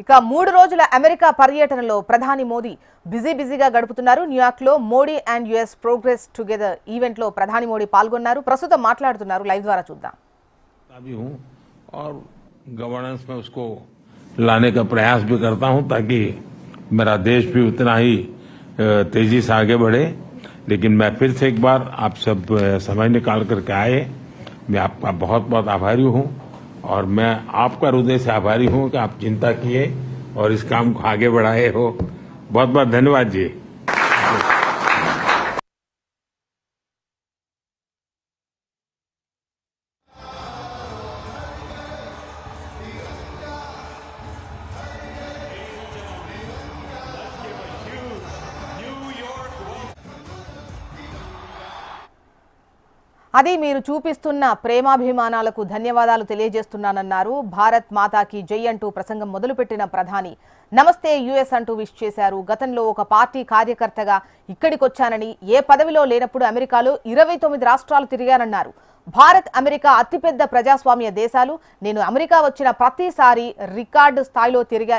ఇక మూడు రోజుల అమెరికా పర్యటనలో ప్రధాని మోదీ బిజీ బిజీగా గడుపుతున్నారు న్యూయార్క్ లో Modi and US progress together event లో ప్రధాని మోడీ పాల్గొన్నారు ప్రస్తుతం మాట్లాడుతున్నారు లైవ్ ద్వారా చూద్దాం करता भी हूँ और गवर्नेंस में उसको लाने का प्रयास भी करता हूँ ताकि मेरा देश भी उतना ही अ, तेजी से आगे बढ़े लेकिन मैं फिर से एक बार आप सब अ, समय निकाल करके आए मैं आपका बहुत बहुत आभारी हूँ और मैं आपका हृदय से आभारी हूँ कि आप चिंता किए और इस काम को आगे बढ़ाए हो। बहुत बहुत धन्यवाद जी। అది మీరు చూపిస్తున్న ప్రేమాభిమానాలకు ధన్యవాదాలు తెలియజేస్తున్నానన్నారు. భారత్ మాతాకి జై అంటూ ప్రసంగం మొదలుపెట్టిన ప్రధాని. నమస్తే యుఎస్ అంటూ విష్ చేశారు. గతంలో ఒక పార్టీ కార్యకర్తగా ఇక్కడికొచ్చానని ఏ పదవిలో లేనప్పుడు అమెరికాలో ఇరవై తొమ్మిది రాష్ట్రాలు తిరిగానన్నారు. భారత్ అమెరికా అతిపెద్ద ప్రజాస్వామ్య దేశాలు. నేను అమెరికా వచ్చిన ప్రతిసారి రికార్డు స్థాయిలో తిరిగా